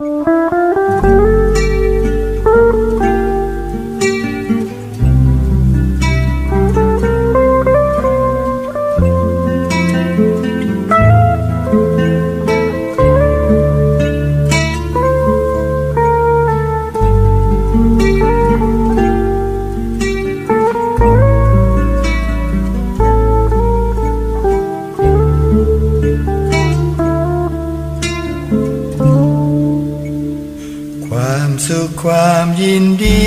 Oh. สุขความยินดี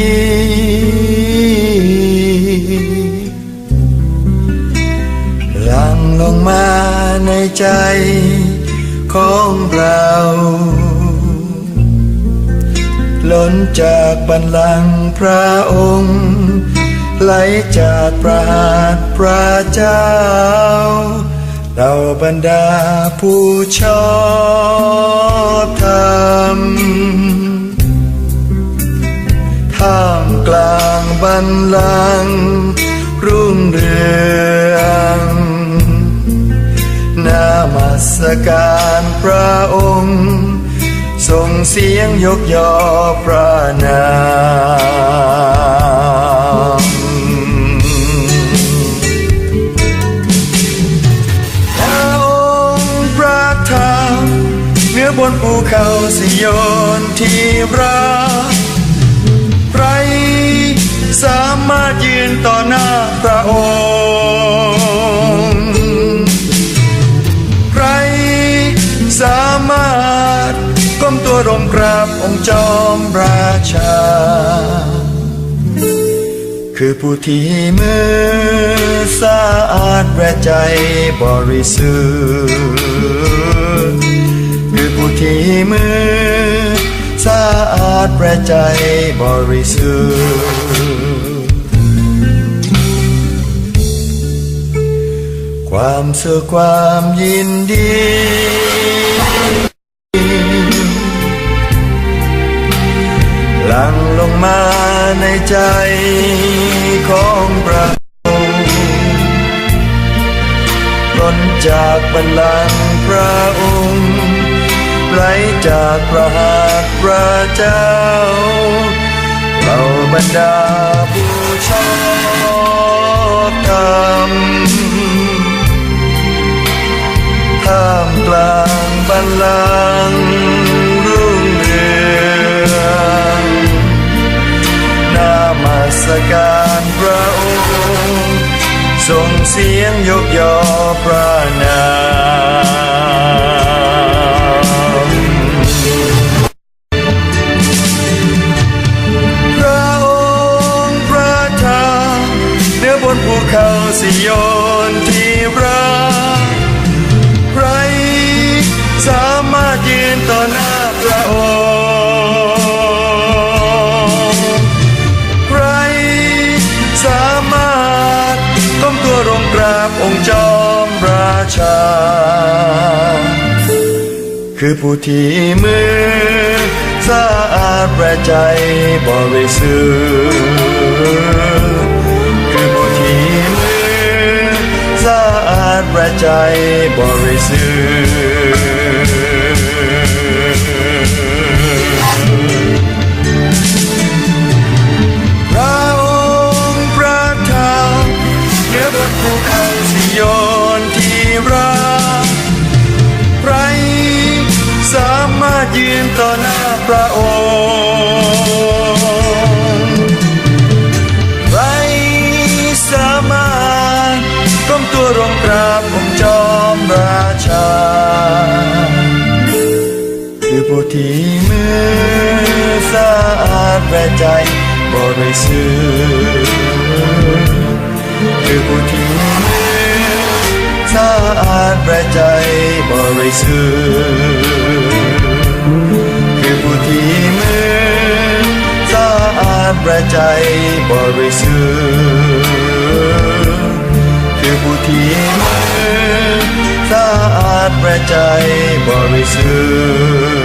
หลังลงมาในใจของเราล้นจากบันลังก์พระองค์ ไหลจากพระหัตถ์พระเจ้า เราบรรดาผู้ชอบธรรม ท่ามกลางบันลัง รุ่งเรืองนามัสการพระองค์ ส่งเสียงยกย่อพระนามพระองค์ประทับเหนือบนภูเขาสิโยนที่รัก สามารถยืนต่อหน้าพระองค์ ใครสามารถก้มตัวลงกราบองค์จอมราชา คือผู้ที่มือสะอาดและใจบริสุทธิ์คือผู้ที่มือ อาดและใจบริสุทธิ์ความสุขความยินดี หลังลงมาในใจของเราล้นจากบัลลังก์พระองค์ ไหลจากพระหัตถ์พระเจ้า เราบรรดาผู้ชอบธรรมท่ามกลางบันลังรุ่งเรืองนามาสการพระองค์ส่งเสียงยกย่อ เขาสิโยนที่รักใครสามารถยืนต่อหน้าพระองค์ใครสามารถก้มตัวลงกราบองค์จอมราชา คือผู้ที่มือสะอาดและใจบริสุทธิ์าดและใจบริสุทธิ์พระองค์ประทับเหนือบนภูเขาสิโยนที่รักใครสามารถยืนต่อหน้าพระองค์ ถก้มตัวลงกราบองค์จอมราชา คือผู้ที่มือสะอาดและใจบริสุทธิ์คือผู้ที่มือสะอาดและใจบริสุทธิ์คือผู้ที่มือสะอาดและใจบริสุท ใจบริสุทธิ์